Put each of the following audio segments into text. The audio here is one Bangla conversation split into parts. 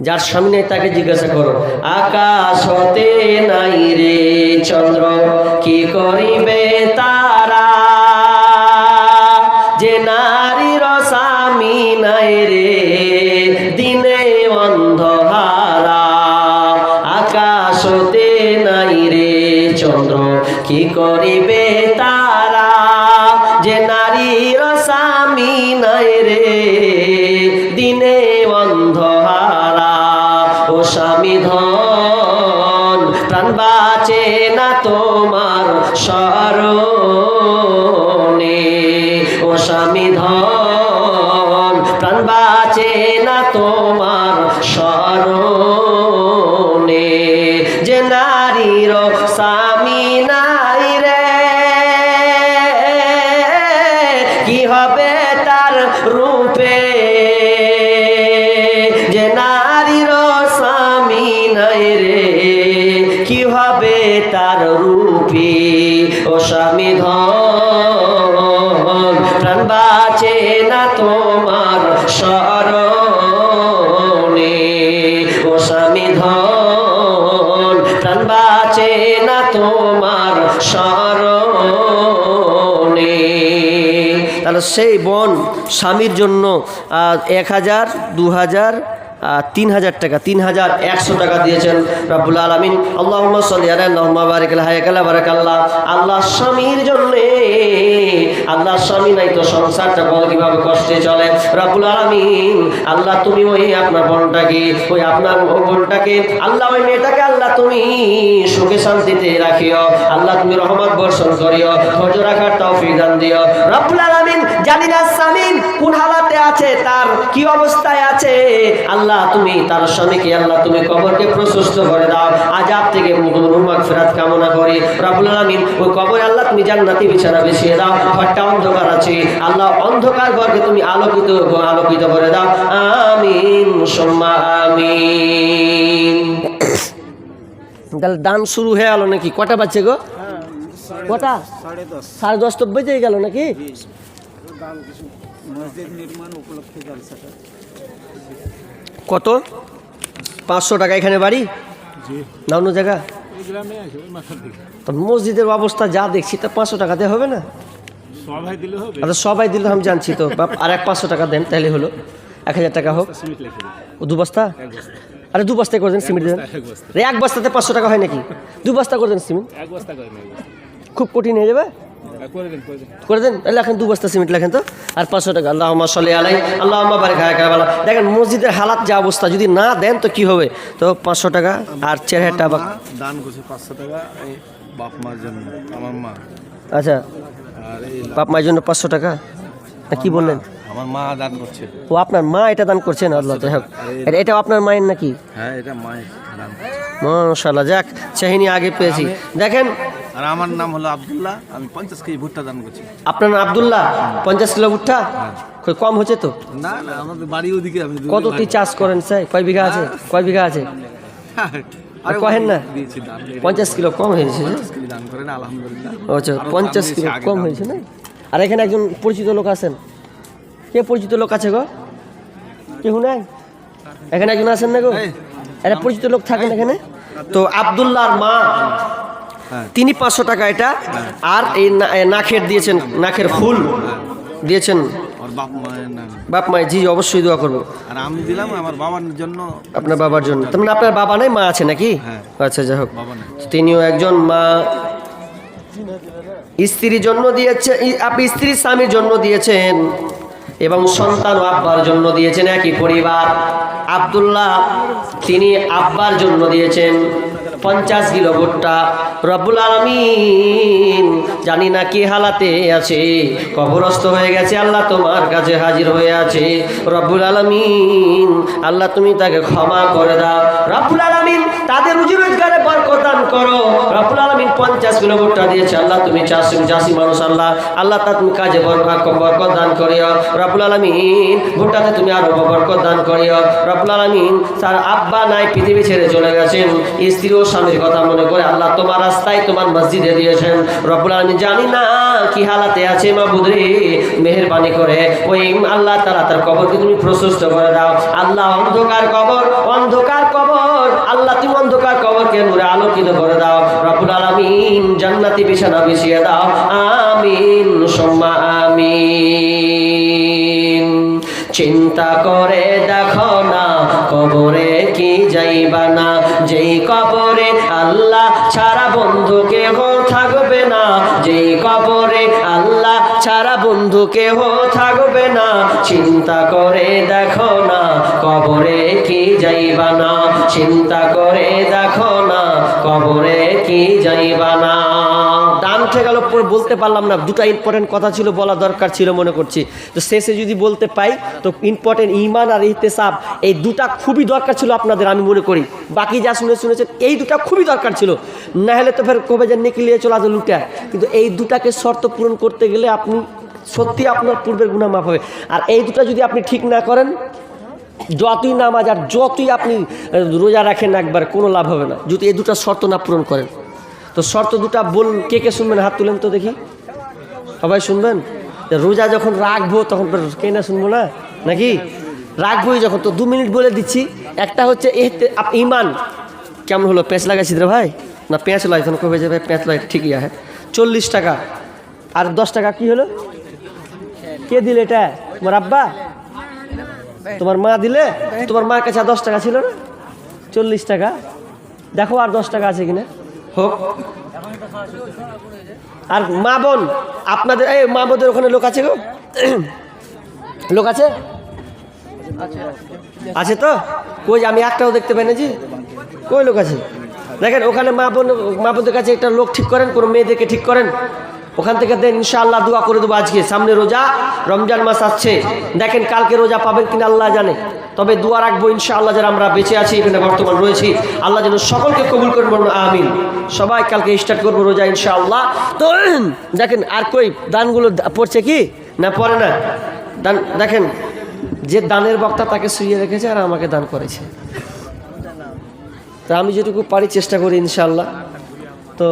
যার স্বামী নেই তাকে জিজ্ঞাসা করো আকাশ হতে নাই রে চন্দ্র, কি করিবে তারা? যে নারীর স্বামী নাই রে, দিনে অন্ধহারা। আকাশ নাই রে চন্দ্র, কি করিবে তারা? যে নারীর স্বামী নাই রে স্বামী নাই রে। কি হবে তার রূপে? যে নারীর স্বামী নাই রে, কি হবে তার রূপে? ও স্বামী ধন, প্রাণ বাঁচে না তোমার সেই বোন স্বামীর জন্য এক হাজার দু হাজার তিন হাজার টাকা, তিন হাজার একশো টাকা দিয়েছেন রাব্বুল আলমিন। আল্লাহ বারাকাল্লাহ। আল্লাহ স্বামীর জন্যে, আল্লাহ স্বামী নাই তো সংসারটা বল কীভাবে কষ্টে চলে? রাব্বুল আলমিন, আল্লাহ তুমি ওই আপনার বোনটাকে, ওই আপনার বোনটাকে, আল্লাহ ওই মেয়েটাকে, আল্লাহ তুমি সুখে শান্তিতে রাখিও। আল্লাহ তুমি রহমত বর্ষণ করিও। ধৈর্য রাখার তৌফিক দান দিও। রব্বুল আলামিন, জানি না স্বামী কোন আছে তার কি অবস্থায় আছে? আল্লাহ তুমি তার স্বামীকে আল্লাহ তুমি কবরকে প্রশস্ত করে দাও। আজাব থেকে ফেরাত কামনা করি। রব্বুল আলামিন ওই কবরে আল্লাহ তুমি জান্নাতি বিছানা বিছিয়ে দাও। ঘরটা অন্ধকার আছে। আল্লাহ অন্ধকার ঘরকে তুমি আলোকিত আলোকিত করে দাও। আমিন সুম্মা আমিন। তাহলে দান শুরু হয়ে গেল নাকি? কটা বাজছে গো? কটা? সাড়ে দশ। তো বেজে গেল নাকি? মসজিদ নির্মাণ উপলক্ষে জলসাটা। কত? পাঁচশো টাকা এখানে বাড়ি? জি। না অন্য জায়গা মসজিদের অবস্থা যা দেখছি তা পাঁচশো টাকাতে হবে না? সবাই দিলে হবে। আচ্ছা সবাই দিলে আমি জানছি তো। বাপ আর এক পাঁচশো টাকা দেন তাহলে হলো। এক হাজার টাকা হোক। দু বস্তা? আরে দু বস্তায় করে দেন সিমেন্ট দেন। এক বস্তাতে পাঁচশো টাকা হয় নাকি? দু বস্তা করে দেন সিমেন্ট। এক বস্তা করেন এক বস্তা খুব কঠিন হয়ে যাবে? করে দিন লেখেন দু বস্তা সিমেন্ট লেখেন তো। আর পাঁচশো টাকা আল্লাহ সাল্লি আলাই আল্লাহ বারিক হায় খায় দেখেন মসজিদের হালাত যা অবস্থা যদি না দেন তো কি হবে? তো পাঁচশো টাকা আর চার হাজার টাকা দান করছে পাঁচশো টাকা বাপ মার জন্য আমার মা। আচ্ছা। বাপ মায়ের জন্য পাঁচশো টাকা? না কি বললেন? আমার মা দান করছে। ও আপনার মা এটা দান করছেন আল্লাহ তো হোক। এটা আপনার মায়ের নাকি? হ্যাঁ এটা মায়ের দান যাক চাহিনি আগে পেয়েছি। দেখেন আর আমার নাম হলো আব্দুল্লাহ আমি পঞ্চাশ কেজি ভুট্টা দান করছি। আপনার নাম আবদুল্লাহ? পঞ্চাশ কিলো ভুট্টা? কই কম হচ্ছে তো? না না আমাদের বাড়ি ওদিকে আমি কতটি চাষ করেন স্যার? কয় বিঘা আছে? কয় বিঘা আছে? আরে কহেন না। পঞ্চাশ কিলো কম হয়েছে আচ্ছা পঞ্চাশ কিলো কম হয়েছে না? আর এখানে একজন পরিচিত লোক আছেন? কে পরিচিত লোক আছে গো? কেউ নাই? এখানে একজন আছেন না গো। একটা পরিচিত লোক থাকেন এখানে? তো আবদুল্লাহর মা হ্যাঁ। তিনি পাঁচশো টাকা এটা আর এই নাখের দিয়েছেন নাখের ফুল দিয়েছেন। বাপ মায়ের জি অবশ্যই দোয়া করব। আর আমি দিলাম আমার বাবার জন্য। আপনার বাবার জন্য। তার মানে আপনার বাবা নাই মা আছে নাকি? হ্যাঁ। আচ্ছা যাই হোক। তিনিও একজন মা। স্ত্রীর জন্য দিয়েছে আপনি স্ত্রীর স্বামীর জন্য দিয়েছেন এবং সন্তান আব্বার জন্য দিয়েছেন একই পরিবার। আব্দুল্লাহ তিনি আব্বার জন্য দিয়েছেন। পঞ্চাশ কিলো ভুট্টা। রব্বুল আলমিন, জানি না কি হালাতে আছে। কবরস্থ হয়ে গেছে আল্লাহ তোমার কাছে হাজির হয়ে আছে। রব্বুল আলমিন, আল্লাহ তুমি তাকে ক্ষমা করে দাও। রব্বুল আলমিন, তাদের রুজি রোজগারে বরকদান করো। রব্বুল আলমিন পঞ্চাশ কিলোমিটার দিয়েছে, আল্লাহ তুমি চাষি চাষি মানুষ, আল্লাহ আল্লাহ তা তুমি কাজে বরকত দান করিও। রাবুল আলমিন ভুট্টাতে তুমি আরও বরকত দান করিও। রাবুল আলমিন, তার আব্বা নাই, পৃথিবী ছেড়ে চলে গেছেন। স্ত্রী ও স্বামীর কথা মনে করে আল্লাহ তোমার রাস্তায় তোমার মসজিদে দিয়েছেন। রবুল আলমিন, জানি না কি হালাতে আছে মা বুধরি মেহরবানি করে। ওই আল্লাহ তারা তার কবরকে তুমি প্রশস্ত করে দাও। আল্লাহ অন্ধকার কবর অন্ধকার কবর, আল্লাহ তুমি অন্ধকার কবরকে নূরে আলোকিত করে দাও। রবুল আলম অন্ধ জান্নাতি বিছানা বিছিয়ে দাও। আমিন, সোম্মা আমিন। চিন্তা করে দেখো না, কবরে কি যাইবা না? যেই কবরে আল্লাহ ছাড়া বন্ধু কেহ থাকবে না। যেই কবরে আল্লাহ ছাড়া বন্ধু কেহ থাকবে না। চিন্তা করে দেখো না, কবরে কি যাইবা না? চিন্তা করে দেখো না কবরে কি যাইবা না? ডান উঠে গেল বলতে পারলাম না। দুটো ইম্পর্টেন্ট কথা ছিল, বলা দরকার ছিল মনে করছি। তো শেষে যদি বলতে পাই, তো ইম্পর্টেন্ট ইমান আর ইহতেসাব, এই দুটা খুবই দরকার ছিল আপনাদের, আমি মনে করি। বাকি যা শুনে শুনেছেন, এই দুটা খুবই দরকার ছিল। না হলে তো ফের কবে যে নিকলিয়ে চলে আসে লুটা। কিন্তু এই দুটাকে শর্ত পূরণ করতে গেলে আপনি সত্যি আপনার পূর্বের গুণা মাফ হবে। আর এই দুটা যদি আপনি ঠিক না করেন যতই নামাজ আর যতই আপনি রোজা রাখেন একবার, কোনো লাভ হবে না। যদি এই দুটা শর্ত না পূরণ করেন। তো শর্ত দুটা বল, কে কে শুনবেন? হাত তুলেন তো দেখি। সবাই শুনবেন? রোজা যখন রাখব, তখন কে না শুনব না? নাকি? রাখবোই যখন। তো দু মিনিট বলে দিচ্ছি, একটা হচ্ছে ইমান। কেমন হলো? পেঁচ লাগাইছি রে ভাই? না, পেঁচ লাই তখন কবে যে ভাই পেঁচ লাই ঠিকই আছে। চল্লিশ টাকা। আর দশ টাকা কি হলো? কে দিলে এটা? তোমার আব্বা? তোমার মা দিলে? তোমার মার কাছে আর দশ টাকা ছিল না? চল্লিশ টাকা। দেখো আর দশ টাকা আছে কিনা। হোক। আর মা বোন আপনাদের এই মা বোনদের ওখানে লোক আছে গো? লোক আছে? আছে তো? কই আমি একটাও দেখতে পাই না জি। কই লোক আছে? দেখেন ওখানে মা বোন মা বোনদের কাছে একটা লোক ঠিক করেন কোনো মেয়েদেরকে ঠিক করেন। ওখান থেকে দেন, ইনশাআল্লাহ দোয়া করে দেবো আজকে। সামনে রোজা, রমজান মাস আসছে। দেখেন, কালকে রোজা পাবেন কিনা আল্লাহ জানে। তবে দোয়া রাখব ইনশাআল্লাহ যারা আমরা বেঁচে আছি, এখানে বর্তমান রয়েছি। আল্লাহ যেন সকলকে কবুল করে বলুন, আমিন। সবাই কালকে স্টার্ট করব রোজা ইনশাআল্লাহ। তো, দেখেন, আর কই, দানগুলো পড়ছে কি? না, পড়ে না? দান দেখেন, যে দানের বক্তা তাকে শুয়ে রেখেছে আর আমাকে দান করেছে। তা আমি যেটুকু পারি চেষ্টা করি ইনশাল্লাহ তো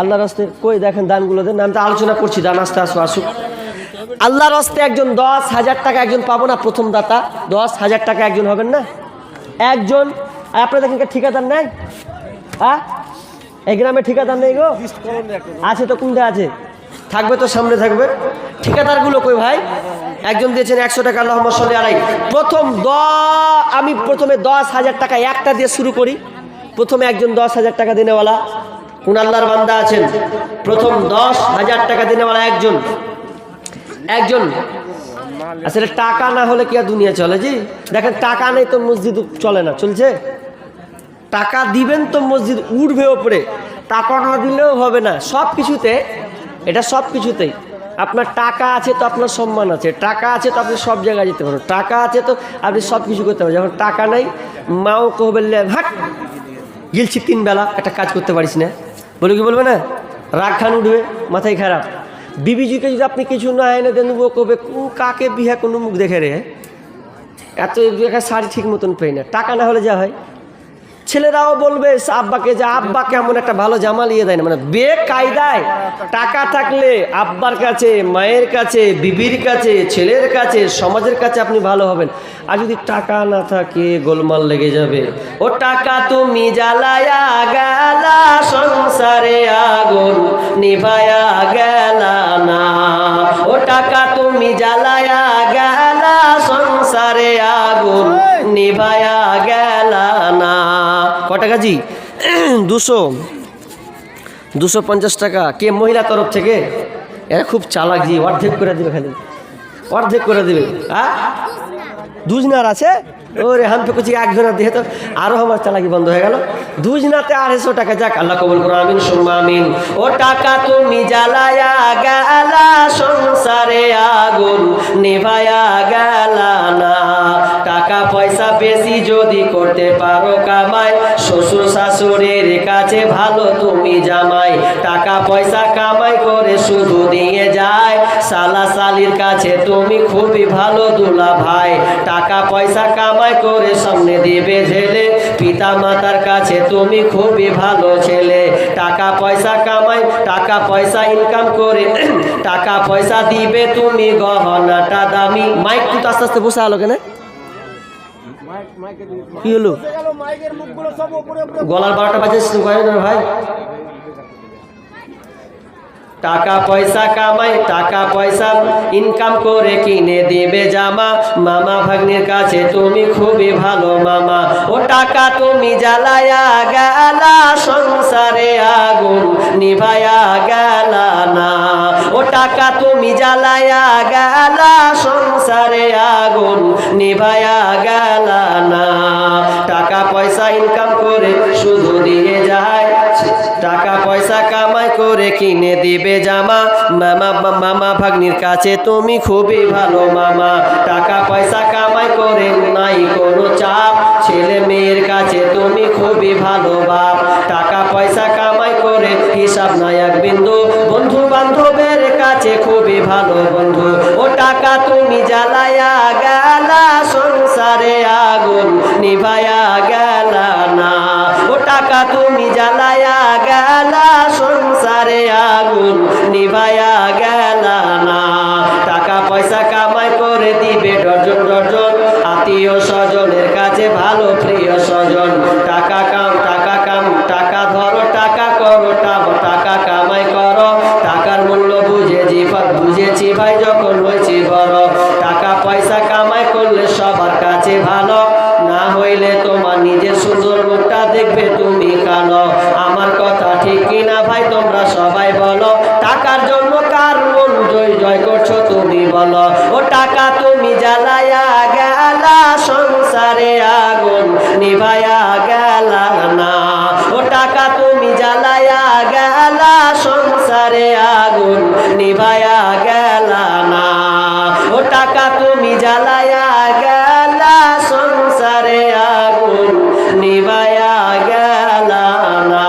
আল্লাহর রাস্তে কই দেখেন দানগুলো দেন, আমি তো আলোচনা করছি, দান আস্তে আসো, আসুক। আল্লাহর রাস্তে একজন দশ হাজার টাকা একজন পাবো না প্রথম দাতা? দশ হাজার টাকা একজন হবেন না? একজন, আর আপনারা দেখেন ঠিকাদার নেই? হ্যাঁ? এই গ্রামে ঠিকাদার নেই গো? আছে তো কোনটা আছে। থাকবে তো সামনে থাকবে। ঠিকাদারগুলো কই ভাই? একজন দিয়েছেন একশো টাকা আল্লাহ সাল্লি আলাই প্রথম দ, আমি প্রথমে দশ হাজার টাকা একটা দিয়ে শুরু করি। প্রথমে একজন দশ হাজার টাকা দিনেওয়ালা। কোন আল্লাহর বান্দা আছেন? প্রথম দশ হাজার টাকা দিনেওয়ালা একজন। একজন। আসলে টাকা না হলে কি আর দুনিয়া চলে জি? দেখেন, টাকা নেই তো মসজিদ চলে না, চলছে? টাকা দিবেন তো মসজিদ উঠবে ওপরে, টাকা না দিলেও হবে না। সব কিছুতে, এটা সব কিছুতেই। আপনার টাকা আছে তো আপনার সম্মান আছে, টাকা আছে তো আপনি সব জায়গায় যেতে পারেন টাকা আছে তো আপনি সব কিছু করতে পারেন যখন টাকা নাই, মাও কহবে হাট, গিলছি তিন বেলা, একটা কাজ করতে পারিস না। বলে কি বলবে না? রাগ খান উঠবে মাথায় খারাপ। বিবিজিকে যদি আপনি কিছু না এনে দেন, ও কবে কাকে বিহা কোনো মুখ দেখে রে? এত একটা শাড়ি ঠিক মতন পাই না। টাকা না হলে যা হয়। ছেলেরাও বলবে আব্বাকে যে, আব্বা কেমন একটা ভালো জামা নিয়ে দেয় না। মানে বে কায়দায় টাকা থাকলে আব্বার কাছে, মায়ের কাছে, বিবির কাছে, ছেলের কাছে, সমাজের কাছে আপনি ভালো হবেন। আর যদি টাকা না থাকে, গোলমাল লেগে যাবে। ও টাকা তুমি জ্বালায়া গেলা, সংসারে আগুন নিভায়া গেলা না। ও টাকা তুমি জ্বালায়া গেলা, সংসারে আগুন নিভায়া গেলা ক টাকা জি? দুশো। দুশো পঞ্চাশ টাকা। কে মহিলা তরফ থেকে? এরা খুব চালাক জি, অর্ধেক করে দেবে খালি। অর্ধেক করে দেবে। হ্যাঁ দুজনার আছে? ওরে হান পেকুচি একজনের দিয়ে তো আরও আমার চালাকি বন্ধ হয়ে গেল। দুজনাতে আড়াইশো টাকা যাক, আল্লাহ কবুল করো আমিন, সুম্মা আমিন। ও টাকা তুমি জ্বালায়া গেলা, সংসারে আগুন নিভায়া গেলা না। টাকা পয়সা বেশি যদি করতে পারো কামাই, শ্বশুর শাশুড়ির কাছে ভালো তুমি জামাই। টাকা পয়সা কামাই করে শুধু দিয়ে যায়। সালা সালির কাছে তুমি খুবই ভালো দুলা ভাই। টাকা পয়সা কামাই করে সামনে দিবে ঝেলে পিতা মাতার কাছে তুমি খুবই ভালো ছেলে। টাকা পয়সা কামাই, টাকা পয়সা ইনকাম করে টাকা পয়সা দিবে তুমি গহনাটা দামি। মাইক কিন্তু আস্তে আস্তে বসে আলো কেন। কি হলো? গলার বারোটা বাজে ভাই। টাকা পয়সা কামাই, টাকা পয়সা ইনকাম করে কিনে দেবে জামা। মামা ভাগ্নির কাছে তুমি খুবই ভালো মামা। ও টাকা তুমি জ্বালায়া গেলা, সংসারে আগুন নিভায়া টাকা তুমি জ্বালায়া গেলা, সংসারে আগুন নিভায়া গেলা না। টাকা পয়সা ইনকাম করে শুধু দিয়ে যায়, টাকা পয়সা কামাই করে কিনে দিবে জামা। মামা মামা ভাগ্নির কাছে তুমি খুবই ভালো মামা। টাকা পয়সা কামাই করে নাই কোনো চাপ। ছেলে মেয়ের কাছে তুমি খুবই ভালো বাপ। টাকা পয়সা কামাই করে হিসাব নাই এক বিন্দু। কাছে খুবই ভালো বন্ধু। ও টাকা তুমি জ্বালায়া গেলা, সংসারে আগুন নিভায়া গেলা না। ও টাকা তুমি জ্বালায়া গেলা, সংসারে আগুন নিভায়া গেলা নিভায়া গেলা না। ও টাকা তুমি জ্বালায়া গেলা, সংসারে আগুন নিভায়া গেলা না।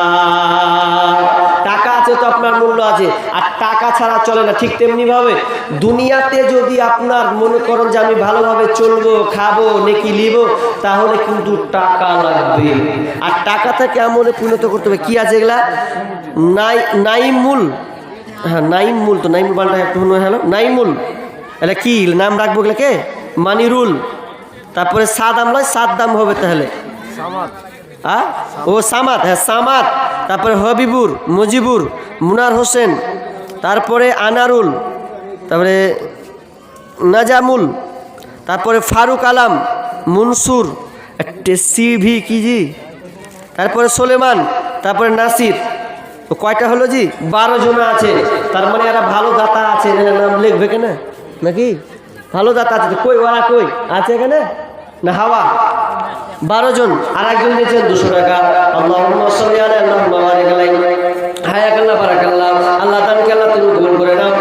টাকা আছে তো আপনার মূল্য আছে, আর টাকা ছাড়া চলে না, ঠিক তেমনি ভাবে দুনিয়াতে যদি আপনার মনে করেন যে আমি ভালোভাবে চলবো, খাব, নাকি লিব, তাহলে কিন্তু টাকা লাগবে। আর টাকাটাকে আমলে পরিণত করতে হবে। কি আছে এগুলা? নাই নাইমুল হ্যাঁ নাইমুল তো নাইমুল বানটা একটু হয় হলো নাইমুল। এটা কি নাম রাখব এগুলাকে মানিরুল। তারপরে সাদ আমলায় সাত দাম হবে তাহলে। আ? ও সামাদ হ্যাঁ সামাদ। তারপরে হবিবুর মুজিবুর মুনার হোসেন। তারপরে আনারুল। তারপরে নাজামুল। তারপরে ফারুক আলাম মুনসুর। সিভি কি জি? তারপরে সোলেমান তারপরে নাসির। তো কয়টা হলো জি? বারো জন আছে। তার মানে এরা ভালো দাতা আছে। নাম লিখবে কেন? নাকি? ভালো দাতা আছে। কই, ওরা কই? আছে এখানে? না, হাওয়া? বারো জন। আর একজন দিয়েছেন দুশো টাকা। আল্লাহ হায়াকাল্লাহ বারাকাল্লাহ আল্লাহ তানকে আল্লাহ তুমি গ্রহণ করে নাও।